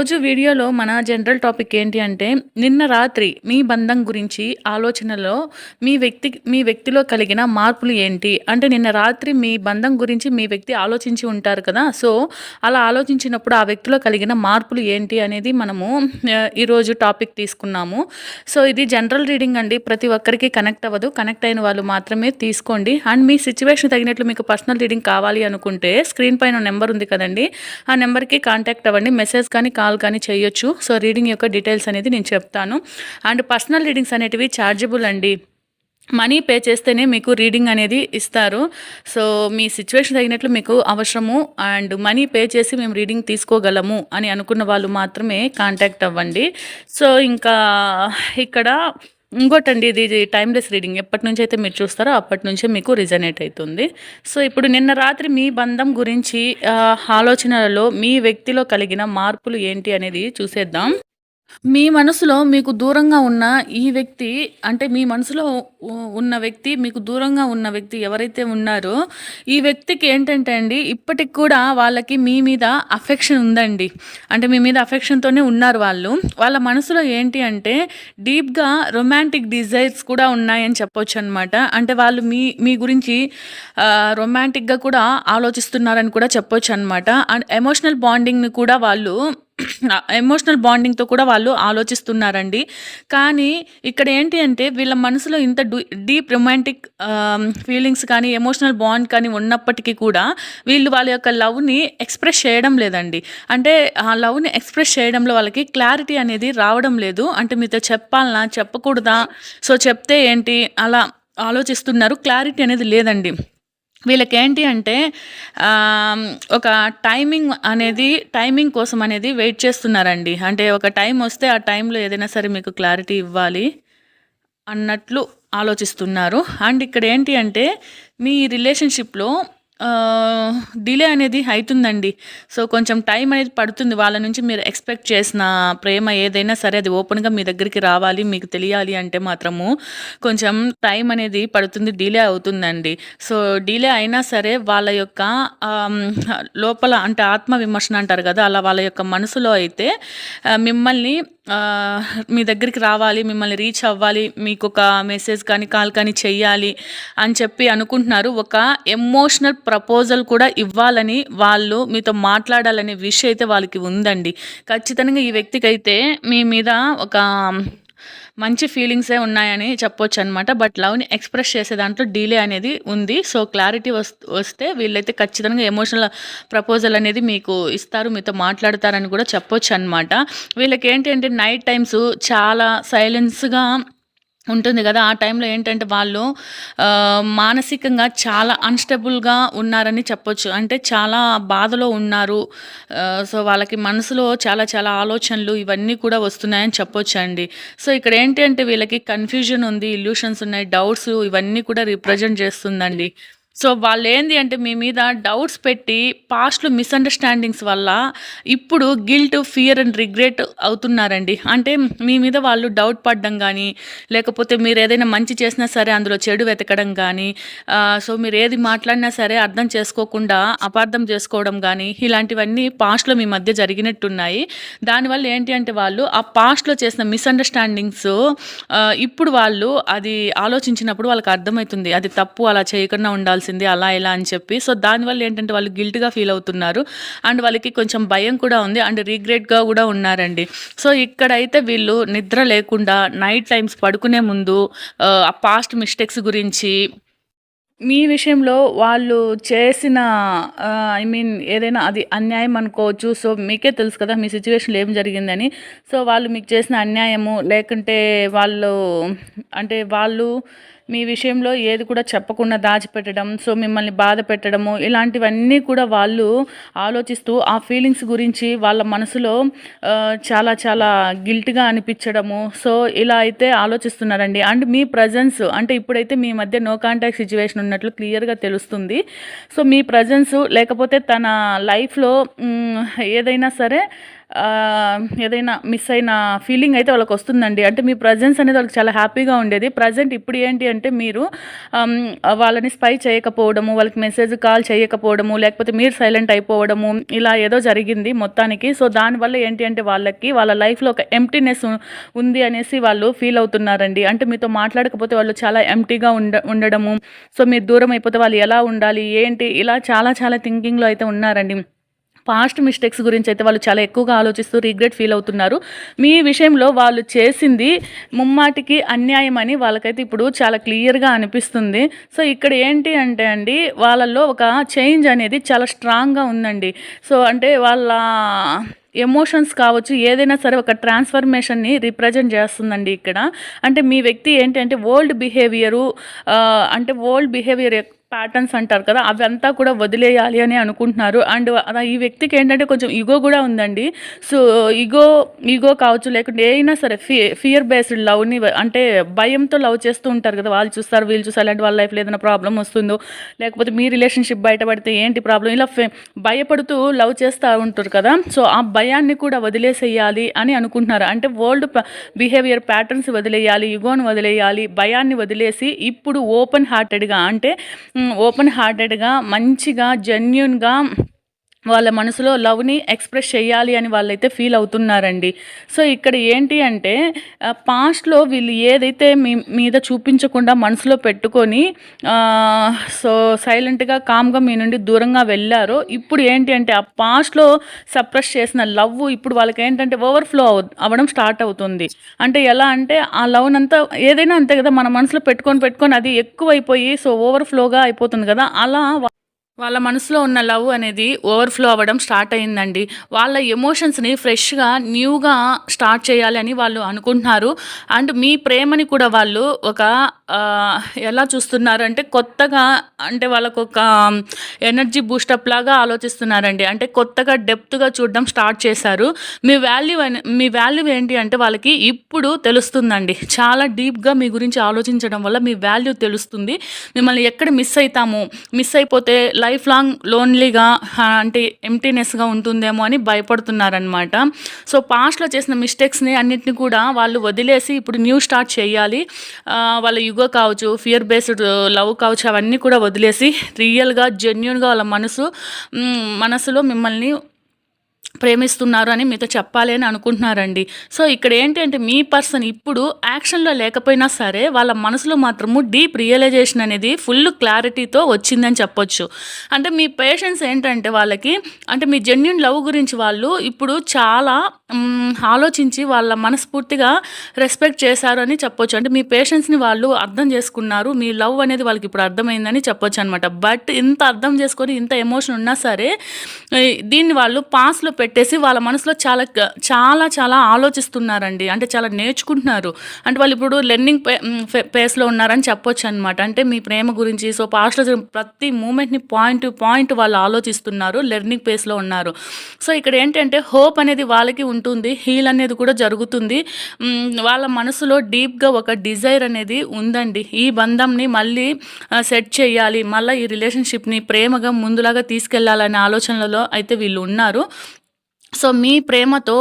వీడియోలో మన general topic ఏంటి అంటే నిన్న రాత్రి మీ బంధం గురించి ఆలోచనలో మీ వ్యక్తి మీ వ్యక్తిలో కలిగిన మార్పులు ఏంటి? అంటే నిన్న రాత్రి మీ బంధం గురించి మీ వ్యక్తి ఆలోచించి ఉంటారు కదా సో అలా ఆలోచించినప్పుడు ఆ వ్యక్తిలో కలిగిన మార్పులు ఏంటి అనేది మనము ఈరోజు టాపిక్ తీసుకున్నాము. సో ఇది జనరల్ రీడింగ్ అండి ప్రతి ఒక్కరికి కనెక్ట్ అవ్వదు. కనెక్ట్ అయిన వాళ్ళు మాత్రమే తీసుకోండి. అండ్ మీ సిచ్యువేషన్ తగినట్లు మీకు పర్సనల్ రీడింగ్ కావాలి అనుకుంటే స్క్రీన్ పైన నెంబర్ ఉంది కదండి ఆ నెంబర్కి కాంటాక్ట్ అవ్వండి. మెసేజ్ కానీ కాల్ కానీ చేయొచ్చు. సో రీడింగ్ యొక్క డీటెయిల్స్ అనేది నేను చెప్తాను. అండ్ పర్సనల్ రీడింగ్స్ అనేటివి ఛార్జబుల్ అండి. మనీ పే చేస్తేనే మీకు రీడింగ్ అనేది ఇస్తారు. సో మీ సిచ్యువేషన్ తగినట్లు మీకు అవసరము. అండ్ మనీ పే చేసి మేము రీడింగ్ తీసుకోగలము అని అనుకున్న వాళ్ళు మాత్రమే కాంటాక్ట్ అవ్వండి. సో ఇంకా ఇక్కడ ఇంకోటండి ఇది టైమ్లెస్ రీడింగ్ ఎప్పటి నుంచి అయితే మీరు చూస్తారో అప్పటి నుంచే మీకు రిజనేట్ అవుతుంది. సో ఇప్పుడు నిన్న రాత్రి మీ బంధం గురించి ఆలోచనలలో మీ వ్యక్తిలో కలిగిన మార్పులు ఏంటి అనేది చూసేద్దాం. మీ మనసులో మీకు దూరంగా ఉన్న ఈ వ్యక్తి అంటే మీ మనసులో ఉన్న వ్యక్తి మీకు దూరంగా ఉన్న వ్యక్తి ఎవరైతే ఉన్నారో ఈ వ్యక్తికి ఏంటంటే అండి ఇప్పటికి కూడా వాళ్ళకి మీ మీద అఫెక్షన్ ఉందండి. అంటే మీ మీద అఫెక్షన్తోనే ఉన్నారు వాళ్ళు. వాళ్ళ మనసులో ఏంటి అంటే డీప్గా రొమాంటిక్ డిజైర్స్ కూడా ఉన్నాయని చెప్పొచ్చు అనమాట అంటే వాళ్ళు మీ మీ గురించి రొమాంటిక్గా కూడా ఆలోచిస్తున్నారని కూడా చెప్పొచ్చు అనమాట అండ్ ఎమోషనల్ బాండింగ్ని కూడా వాళ్ళు ఎమోషనల్ బాండింగ్తో కూడా వాళ్ళు ఆలోచిస్తున్నారండి. కానీ ఇక్కడ ఏంటి అంటే వీళ్ళ మనసులో ఇంత డీప్ రొమాంటిక్ ఫీలింగ్స్ కానీ ఎమోషనల్ బాండ్ కానీ ఉన్నప్పటికీ కూడా వీళ్ళు వాళ్ళ యొక్క లవ్ని ఎక్స్ప్రెస్ చేయడం లేదండి. అంటే ఆ లవ్ని ఎక్స్ప్రెస్ చేయడంలో వాళ్ళకి క్లారిటీ అనేది రావడం లేదు. అంటే మీతో చెప్పాలనా? చెప్పకూడదా? సో చెప్తే ఏంటి? అలా ఆలోచిస్తున్నారు. క్లారిటీ అనేది లేదండి. వీళ్ళకి ఏంటి అంటే ఒక టైమింగ్ అనేది టైమింగ్ కోసం అనేది వెయిట్ చేస్తున్నారండి. అంటే ఒక టైం వస్తే ఆ టైంలో ఏదైనా సరే మీకు క్లారిటీ ఇవ్వాలి అన్నట్లు ఆలోచిస్తున్నారు. అండ్ ఇక్కడ ఏంటి అంటే మీ రిలేషన్షిప్లో డిలే అనేది అవుతుందండి సో కొంచెం టైం అనేది పడుతుంది. వాళ్ళ నుంచి మీరు ఎక్స్పెక్ట్ చేసిన ప్రేమ ఏదైనా సరే అది ఓపెన్గా మీ దగ్గరికి రావాలి మీకు తెలియాలి అంటే మాత్రము కొంచెం టైం అనేది పడుతుంది డిలే అవుతుందండి. సో డిలే అయినా సరే వాళ్ళ యొక్క లోపల అంటే ఆత్మ విమర్శన అంటారు కదా అలా వాళ్ళ యొక్క మనసులో అయితే మిమ్మల్ని మీ దగ్గరికి రావాలి మిమ్మల్ని రీచ్ అవ్వాలి మీకు ఒక మెసేజ్ కానీ కాల్ కానీ చెయ్యాలి అని చెప్పి అనుకుంటున్నారు. ఒక ఎమోషనల్ ప్రపోజల్ కూడా ఇవ్వాలని వాళ్ళు మీతో మాట్లాడాలనే విషయం అయితే వాళ్ళకి ఉందండి. ఖచ్చితంగా ఈ వ్యక్తికి అయితే మీ మీద ఒక మంచి ఫీలింగ్సే ఉన్నాయని చెప్పొచ్చు అనమాట బట్ లవ్ని ఎక్స్ప్రెస్ చేసే దాంట్లో డీలే అనేది ఉంది. సో క్లారిటీ వస్తే వీళ్ళైతే ఖచ్చితంగా ఎమోషనల్ ప్రపోజల్ అనేది మీకు ఇస్తారు. మీతో మాట్లాడతారని కూడా చెప్పొచ్చు అనమాట వీళ్ళకి ఏంటంటే నైట్ టైమ్స్ చాలా సైలెన్స్గా ఉంటుంది కదా ఆ టైంలో ఏంటంటే వాళ్ళు మానసికంగా చాలా అన్స్టేబుల్గా ఉన్నారని చెప్పొచ్చు. అంటే చాలా బాధలో ఉన్నారు. సో వాళ్ళకి మనసులో చాలా చాలా ఆలోచనలు ఇవన్నీ కూడా వస్తున్నాయని చెప్పొచ్చు అండి. సో ఇక్కడ ఏంటి అంటే వీళ్ళకి కన్ఫ్యూజన్ ఉంది ఇల్యూషన్స్ ఉన్నాయి డౌట్స్ ఇవన్నీ కూడా రిప్రజెంట్ చేస్తుందండి. సో వాళ్ళు ఏంది అంటే మీ మీద డౌట్స్ పెట్టి పాస్ట్లో మిస్అండర్స్టాండింగ్స్ వల్ల ఇప్పుడు గిల్ట్ ఫియర్ అండ్ రిగ్రెట్ అవుతున్నారండి. అంటే మీ మీద వాళ్ళు డౌట్ పడడం కానీ లేకపోతే మీరు ఏదైనా మంచి చేసినా సరే అందులో చెడు వెతకడం కానీ సో మీరు ఏది మాట్లాడినా సరే అర్థం చేసుకోకుండా అపార్థం చేసుకోవడం కానీ ఇలాంటివన్నీ పాస్ట్లో మీ మధ్య జరిగినట్టున్నాయి. దానివల్ల ఏంటి అంటే వాళ్ళు ఆ పాస్ట్లో చేసిన మిస్అండర్స్టాండింగ్స్ ఇప్పుడు వాళ్ళు అది ఆలోచించినప్పుడు వాళ్ళకి అర్థమవుతుంది. అది తప్పు అలా చేయకుండా ఉండాలి ఉండాల్సింది అలా ఇలా అని చెప్పి. సో దానివల్ల ఏంటంటే వాళ్ళు గిల్ట్గా ఫీల్ అవుతున్నారు. అండ్ వాళ్ళకి కొంచెం భయం కూడా ఉంది. అండ్ రిగ్రెట్గా కూడా ఉన్నారండి. సో ఇక్కడైతే వీళ్ళు నిద్ర లేకుండా నైట్ టైమ్స్ పడుకునే ముందు ఆ పాస్ట్ మిస్టేక్స్ గురించి మీ విషయంలో వాళ్ళు చేసిన ఐ మీన్ ఏదైనా అది అన్యాయం అనుకోవచ్చు. సో మీకే తెలుసు కదా మీ సిచ్యువేషన్లో ఏం జరిగిందని. సో వాళ్ళు మీకు చేసిన అన్యాయము లేకుంటే వాళ్ళు అంటే వాళ్ళు మీ విషయంలో ఏది కూడా చెప్పకుండా దాచిపెట్టడం సో మిమ్మల్ని బాధ పెట్టడము ఇలాంటివన్నీ కూడా వాళ్ళు ఆలోచిస్తూ ఆ ఫీలింగ్స్ గురించి వాళ్ళ మనసులో చాలా చాలా గిల్ట్గా అనిపించడము. సో ఇలా అయితే ఆలోచిస్తున్నారండి. అండ్ మీ ప్రజెన్స్ అంటే ఇప్పుడైతే మీ మధ్య నో కాంటాక్ట్ సిచ్యువేషన్ ఉన్నట్లు క్లియర్గా తెలుస్తుంది. సో మీ ప్రజెన్స్ లేకపోతే తన లైఫ్లో ఏదైనా సరే ఏదైనా మిస్ అయిన ఫీలింగ్ అయితే వాళ్ళకి వస్తుందండి. అంటే మీ ప్రజెన్స్ అనేది వాళ్ళకి చాలా హ్యాపీగా ఉండేది. ప్రజెంట్ ఇప్పుడు ఏంటి అంటే మీరు వాళ్ళని స్పై చేయకపోవడము వాళ్ళకి మెసేజ్ కాల్ చేయకపోవడము లేకపోతే మీరు సైలెంట్ అయిపోవడము ఇలా ఏదో జరిగింది మొత్తానికి. సో దానివల్ల ఏంటి అంటే వాళ్ళకి వాళ్ళ లైఫ్లో ఒక ఎంప్టీనెస్ ఉంది అనేసి వాళ్ళు ఫీల్ అవుతున్నారండి. అంటే మీతో మాట్లాడకపోతే వాళ్ళు చాలా ఎంటీగా ఉండ ఉండడము. సో మీరు దూరం అయిపోతే వాళ్ళు ఎలా ఉండాలి ఏంటి ఇలా చాలా చాలా థింకింగ్లో అయితే ఉన్నారండి. పాస్ట్ మిస్టేక్స్ గురించి అయితే వాళ్ళు చాలా ఎక్కువగా ఆలోచిస్తూ రిగ్రెట్ ఫీల్ అవుతున్నారు. మీ విషయంలో వాళ్ళు చేసింది ముమ్మాటికి అన్యాయం అని వాళ్ళకైతే ఇప్పుడు చాలా క్లియర్గా అనిపిస్తుంది. సో ఇక్కడ ఏంటి అంటే అండి వాళ్ళల్లో ఒక చేంజ్ అనేది చాలా స్ట్రాంగ్గా ఉందండి. సో అంటే వాళ్ళ ఎమోషన్స్ కావచ్చు ఏదైనా సరే ఒక ట్రాన్స్ఫర్మేషన్ని రిప్రజెంట్ చేస్తుందండి ఇక్కడ. అంటే మీ వ్యక్తి ఏంటి అంటే ఓల్డ్ బిహేవియరు అంటే ఓల్డ్ బిహేవియర్ ప్యాటర్న్స్ అంటారు కదా అవంతా కూడా వదిలేయాలి అని అనుకుంటున్నారు. అండ్ అలా ఈ వ్యక్తికి ఏంటంటే కొంచెం ఈగో కూడా ఉందండి. సో ఈగో ఈగో కావచ్చు లేకుంటే ఏదైనా సరే ఫియర్ బేస్డ్ లవ్ని అంటే భయంతో లవ్ చేస్తూ ఉంటారు కదా వాళ్ళు చూస్తారు వీళ్ళు చూస్తారు అలాంటి వాళ్ళ లైఫ్లో ఏదైనా ప్రాబ్లం వస్తుందో లేకపోతే మీ రిలేషన్షిప్ బయటపడితే ఏంటి ప్రాబ్లం ఇలా భయపడుతూ లవ్ చేస్తూ ఉంటారు కదా సో ఆ భయాన్ని కూడా వదిలేసేయాలి అని అనుకుంటున్నారు. అంటే వరల్డ్ బిహేవియర్ ప్యాటర్న్స్ వదిలేయాలి ఈగోను వదిలేయాలి భయాన్ని వదిలేసి ఇప్పుడు ఓపెన్ హార్టెడ్గా అంటే ఓపెన్ హార్టెడ్గా మంచిగా జెన్యున్గా వాళ్ళ మనసులో లవ్ని ఎక్స్ప్రెస్ చేయాలి అని వాళ్ళైతే ఫీల్ అవుతున్నారండి. సో ఇక్కడ ఏంటి అంటే పాస్ట్లో వీళ్ళు ఏదైతే మీ మీద చూపించకుండా మనసులో పెట్టుకొని సో సైలెంట్గా కామ్గా మీ నుండి దూరంగా వెళ్ళారో ఇప్పుడు ఏంటి అంటే ఆ పాస్ట్లో సప్రెస్ చేసిన లవ్ ఇప్పుడు వాళ్ళకి ఏంటంటే ఓవర్ఫ్లో అవ్వడం స్టార్ట్ అవుతుంది. అంటే ఎలా అంటే ఆ లవ్నంతా ఏదైనా అంతే కదా మన మనసులో పెట్టుకొని పెట్టుకొని అది ఎక్కువైపోయి సో ఓవర్ఫ్లోగా అయిపోతుంది కదా అలా వాళ్ళ మనసులో ఉన్న లవ్ అనేది ఓవర్ఫ్లో అవ్వడం స్టార్ట్ అయిందండి వాళ్ళ ఎమోషన్స్ని ఫ్రెష్గా న్యూగా స్టార్ట్ చేయాలి అని వాళ్ళు అనుకుంటున్నారు. అండ్ మీ ప్రేమని కూడా వాళ్ళు ఒక ఎలా చూస్తున్నారు అంటే కొత్తగా అంటే వాళ్ళకు ఒక ఎనర్జీ బూస్టప్ లాగా ఆలోచిస్తున్నారండి. అంటే కొత్తగా డెప్త్గా చూడడం స్టార్ట్ చేశారు. మీ వాల్యూ అని మీ వాల్యూ ఏంటి అంటే వాళ్ళకి ఇప్పుడు తెలుస్తుందండి. చాలా డీప్గా మీ గురించి ఆలోచించడం వల్ల మీ వాల్యూ తెలుస్తుంది. మిమ్మల్ని ఎక్కడ మిస్ అవుతాము మిస్ అయిపోతే లైఫ్ లాంగ్ లోన్లీగా అంటే ఎంటీనెస్గా ఉంటుందేమో అని భయపడుతున్నారనమాట సో పాస్ట్లో చేసిన మిస్టేక్స్ని అన్నిటిని కూడా వాళ్ళు వదిలేసి ఇప్పుడు న్యూ స్టార్ట్ చేయాలి. వాళ్ళ యుగ కావచ్చు ఫియర్ బేస్డ్ లవ్ కావచ్చు అవన్నీ కూడా వదిలేసి రియల్గా జెన్యున్గా వాళ్ళ మనసు మనసులో మిమ్మల్ని ప్రేమిస్తున్నారు అని మీతో చెప్పాలి అని అనుకుంటున్నారండి. సో ఇక్కడ ఏంటంటే మీ పర్సన్ ఇప్పుడు యాక్షన్లో లేకపోయినా సరే వాళ్ళ మనసులో మాత్రము డీప్ రియలైజేషన్ అనేది ఫుల్ క్లారిటీతో వచ్చిందని చెప్పొచ్చు. అంటే మీ పేషెన్స్ ఏంటంటే వాళ్ళకి అంటే మీ జెన్యున్ లవ్ గురించి వాళ్ళు ఇప్పుడు చాలా ఆలోచించి వాళ్ళ మనస్ఫూర్తిగా రెస్పెక్ట్ చేశారు అని చెప్పొచ్చు. అంటే మీ పేషెన్స్ని వాళ్ళు అర్థం చేసుకున్నారు మీ లవ్ అనేది వాళ్ళకి ఇప్పుడు అర్థమైందని చెప్పొచ్చు అనమాట బట్ ఇంత అర్థం చేసుకొని ఇంత ఎమోషన్ ఉన్నా సరే దీన్ని వాళ్ళు పాస్లో పెట్టేసి వాళ్ళ మనసులో చాలా చాలా చాలా ఆలోచిస్తున్నారండి. అంటే చాలా నేర్చుకుంటున్నారు. అంటే వాళ్ళు ఇప్పుడు లెర్నింగ్ పే పేస్లో ఉన్నారని చెప్పొచ్చు అనమాట అంటే మీ ప్రేమ గురించి సో పాస్ట్లో జరిగిన ప్రతి మూమెంట్ని పాయింట్ టు పాయింట్ వాళ్ళు ఆలోచిస్తున్నారు లెర్నింగ్ పేస్లో ఉన్నారు. సో ఇక్కడ ఏంటంటే హోప్ అనేది వాళ్ళకి ఉంటుంది హీల్ అనేది కూడా జరుగుతుంది. వాళ్ళ మనసులో డీప్గా ఒక డిజైర్ అనేది ఉందండి. ఈ బంధంని మళ్ళీ సెట్ చేయాలి. మళ్ళీ ఈ రిలేషన్షిప్ని ప్రేమగా ముందులాగా తీసుకెళ్ళాలనే ఆలోచనలలో అయితే వీళ్ళు ఉన్నారు. సో మీ ప్రేమతో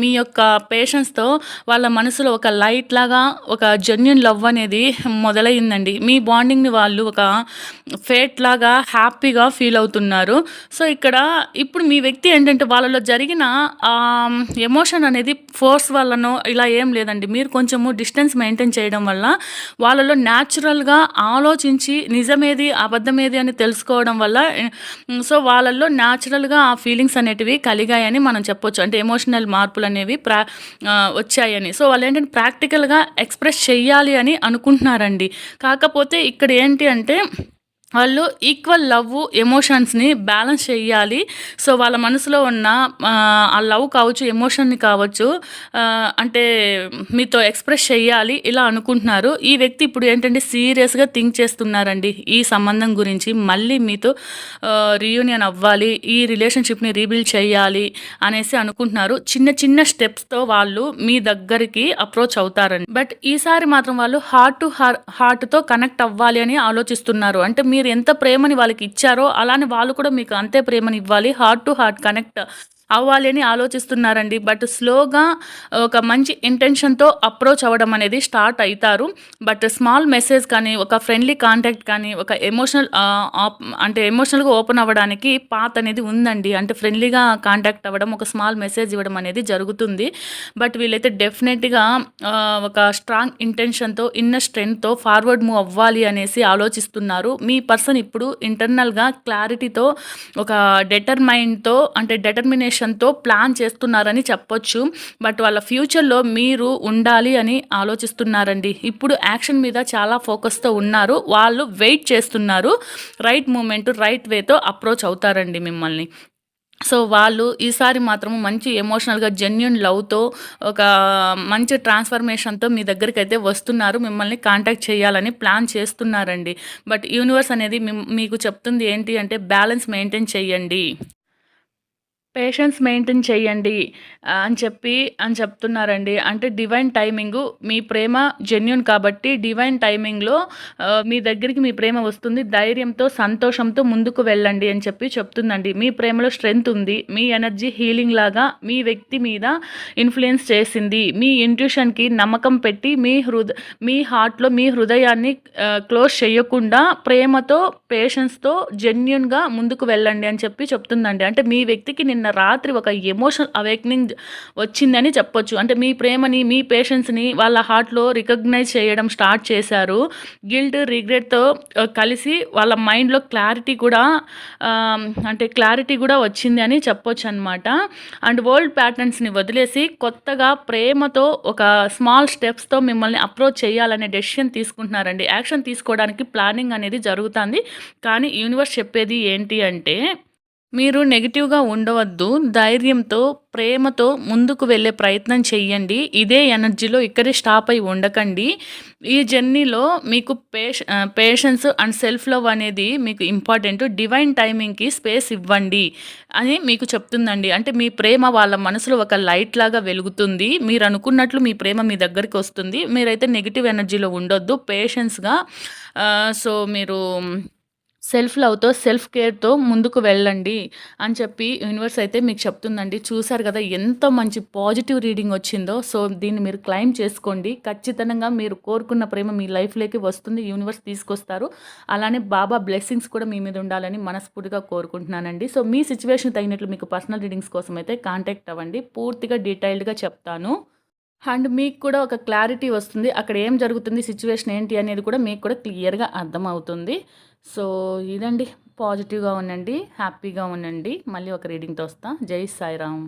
మీ యొక్క పేషెన్స్తో వాళ్ళ మనసులో ఒక లైట్ లాగా ఒక జెన్యున్ లవ్ అనేది మొదలైందండి. మీ బాండింగ్ని వాళ్ళు ఒక ఫేట్ లాగా హ్యాపీగా ఫీల్ అవుతున్నారు. సో ఇక్కడ ఇప్పుడు మీ వ్యక్తి ఏంటంటే వాళ్ళలో జరిగిన ఎమోషన్ అనేది ఫోర్స్ వల్లనో ఇలా ఏం లేదండి. మీరు కొంచెము డిస్టెన్స్ మెయింటైన్ చేయడం వల్ల వాళ్ళలో న్యాచురల్గా ఆలోచించి నిజమేది అబద్ధమేది అని తెలుసుకోవడం వల్ల సో వాళ్ళల్లో న్యాచురల్గా ఆ ఫీలింగ్స్ అనేటివి కలిగాయని మనం మనం చెప్పొచ్చు. అంటే ఎమోషనల్ మార్పులు అనేవి ప్రా వచ్చాయని. సో వాళ్ళు ఏంటంటే ప్రాక్టికల్గా ఎక్స్ప్రెస్ చేయాలి అని అనుకుంటున్నారండి. కాకపోతే ఇక్కడ ఏంటి అంటే వాళ్ళు ఈక్వల్ లవ్ ఎమోషన్స్ని బ్యాలెన్స్ చేయాలి. సో వాళ్ళ మనసులో ఉన్న ఆ, లవ్ కావచ్చు ఎమోషన్ని కావచ్చు అంటే మీతో ఎక్స్ప్రెస్ చేయాలి ఇలా అనుకుంటున్నారు. ఈ వ్యక్తి ఇప్పుడు ఏంటంటే సీరియస్గా థింక్ చేస్తున్నారండి. ఈ సంబంధం గురించి మళ్ళీ మీతో రీయూనియన్ అవ్వాలి ఈ రిలేషన్షిప్ని రీబిల్డ్ చేయాలి అనేసి అనుకుంటున్నారు. చిన్న చిన్న స్టెప్స్తో వాళ్ళు మీ దగ్గరికి అప్రోచ్ అవుతారండి. బట్ ఈసారి మాత్రం వాళ్ళు హార్ట్ టు హార్ట్తో కనెక్ట్ అవ్వాలి అని ఆలోచిస్తున్నారు. అంటే మీరు మీరు ఎంత ప్రేమని వాళ్ళకి ఇచ్చారో అలానే వాళ్ళు కూడా మీకు అంతే ప్రేమని ఇవ్వాలి. హార్ట్ టు హార్ట్ కనెక్ట్ అవ్వాలి అని ఆలోచిస్తున్నారండి. బట్ స్లోగా ఒక మంచి ఇంటెన్షన్తో అప్రోచ్ అవ్వడం అనేది స్టార్ట్ అవుతారు బట్ స్మాల్ మెసేజ్ కానీ ఒక ఫ్రెండ్లీ కాంటాక్ట్ కానీ ఒక ఎమోషనల్ అంటే ఎమోషనల్గా ఓపెన్ అవ్వడానికి పాత్ అనేది ఉందండి. అంటే ఫ్రెండ్లీగా కాంటాక్ట్ అవ్వడం ఒక స్మాల్ మెసేజ్ ఇవ్వడం అనేది జరుగుతుంది. బట్ వీళ్ళైతే డెఫినెట్గా ఒక స్ట్రాంగ్ ఇంటెన్షన్తో ఇన్నర్ స్ట్రెంగ్త్తో ఫార్వర్డ్ మూవ్ అవ్వాలి అనేసి ఆలోచిస్తున్నారు. మీ పర్సన్ ఇప్పుడు ఇంటర్నల్గా క్లారిటీతో ఒక డెటర్మైన్తో అంటే డెటర్మినేషన్ డెటర్మినేషన్తో ప్లాన్ చేస్తున్నారని చెప్పొచ్చు. బట్ వాళ్ళ ఫ్యూచర్లో మీరు ఉండాలి అని ఆలోచిస్తున్నారండి. ఇప్పుడు యాక్షన్ మీద చాలా ఫోకస్తో ఉన్నారు. వాళ్ళు వెయిట్ చేస్తున్నారు. రైట్ మూమెంట్ రైట్ వేతో అప్రోచ్ అవుతారండి మిమ్మల్ని. సో వాళ్ళు ఈసారి మాత్రం మంచి ఎమోషనల్గా జెన్యున్ లవ్తో ఒక మంచి ట్రాన్స్ఫర్మేషన్తో మీ దగ్గరికి అయితే వస్తున్నారు. మిమ్మల్ని కాంటాక్ట్ చేయాలని ప్లాన్ చేస్తున్నారండి. బట్ యూనివర్స్ అనేది మీకు చెప్తుంది ఏంటి అంటే బ్యాలెన్స్ మెయింటైన్ చేయండి పేషెన్స్ మెయింటైన్ చేయండి అని చెప్పి అని చెప్తున్నారండి. అంటే డివైన్ టైమింగ్ మీ ప్రేమ జెన్యున్ కాబట్టి డివైన్ టైమింగ్లో మీ దగ్గరికి మీ ప్రేమ వస్తుంది. ధైర్యంతో సంతోషంతో ముందుకు వెళ్ళండి అని చెప్పి చెప్తుందండి. మీ ప్రేమలో స్ట్రెంగ్త్ ఉంది. మీ ఎనర్జీ హీలింగ్ లాగా మీ వ్యక్తి మీద ఇన్ఫ్లుయెన్స్ చేసింది. మీ ఇంట్యూషన్కి నమ్మకం పెట్టి మీ హృద మీ హార్ట్లో మీ హృదయాన్ని క్లోజ్ చేయకుండా ప్రేమతో పేషెన్స్తో జెన్యున్గా ముందుకు వెళ్ళండి అని చెప్పి చెప్తుందండి. అంటే మీ వ్యక్తికి నిన్న రాత్రి ఒక ఎమోషనల్ అవేక్నింగ్ వచ్చిందని చెప్పొచ్చు. అంటే మీ ప్రేమని మీ పేషెన్స్ని వాళ్ళ హార్ట్లో రికగ్నైజ్ చేయడం స్టార్ట్ చేశారు. గిల్ట్ రిగ్రెట్తో కలిసి వాళ్ళ మైండ్లో క్లారిటీ కూడా అంటే క్లారిటీ కూడా వచ్చింది అని చెప్పొచ్చు అనమాట అండ్ ఓల్డ్ ప్యాటర్న్స్ని వదిలేసి కొత్తగా ప్రేమతో ఒక స్మాల్ స్టెప్స్తో మిమ్మల్ని అప్రోచ్ చేయాలనే డెసిషన్ తీసుకుంటున్నారండి. యాక్షన్ తీసుకోవడానికి ప్లానింగ్ అనేది జరుగుతుంది. కానీ యూనివర్స్ చెప్పేది ఏంటి అంటే మీరు నెగిటివ్గా ఉండవద్దు. ధైర్యంతో ప్రేమతో ముందుకు వెళ్ళే ప్రయత్నం చేయండి ఇదే ఎనర్జీలో ఇక్కడే స్టాప్ అయి ఉండకండి. ఈ జర్నీలో మీకు patience patience and self love అనేది మీకు ఇంపార్టెంట్. డివైన్ టైమింగ్కి స్పేస్ ఇవ్వండి అని మీకు చెప్తుందండి. అంటే మీ ప్రేమ వాళ్ళ మనసులో ఒక లైట్ లాగా వెలుగుతుంది. మీరు అనుకున్నట్లు మీ ప్రేమ మీ దగ్గరికి వస్తుంది. మీరైతే నెగిటివ్ ఎనర్జీలో ఉండొద్దు. పేషెన్స్గా సో మీరు సెల్ఫ్ లవ్తో సెల్ఫ్ కేర్తో ముందుకు వెళ్ళండి అని చెప్పి యూనివర్స్ అయితే మీకు చెప్తుందండి. చూశారు కదా ఎంత మంచి పాజిటివ్ రీడింగ్ వచ్చిందో. సో దీన్ని మీరు క్లైమ్ చేసుకోండి. ఖచ్చితంగా మీరు కోరుకున్న ప్రేమ మీ లైఫ్లోకి వస్తుంది. యూనివర్స్ తీసుకొస్తారు. అలానే బాబా బ్లెస్సింగ్స్ కూడా మీ మీద ఉండాలని మనస్ఫూర్తిగా కోరుకుంటున్నానండి. సో మీ సిచ్యువేషన్ తగినట్లు మీకు పర్సనల్ రీడింగ్స్ కోసం అయితే కాంటాక్ట్ అవ్వండి. పూర్తిగా డీటెయిల్డ్గా చెప్తాను. అండ్ మీకు కూడా ఒక క్లారిటీ వస్తుంది అక్కడ ఏం జరుగుతుంది సిచ్యువేషన్ ఏంటి అనేది కూడా మీకు కూడా క్లియర్గా అర్థమవుతుంది. సో ఇదండి. పాజిటివ్గా ఉండండి హ్యాపీగా ఉండండి. మళ్ళీ ఒక రీడింగ్తో వస్తా. జై సాయిరామ్.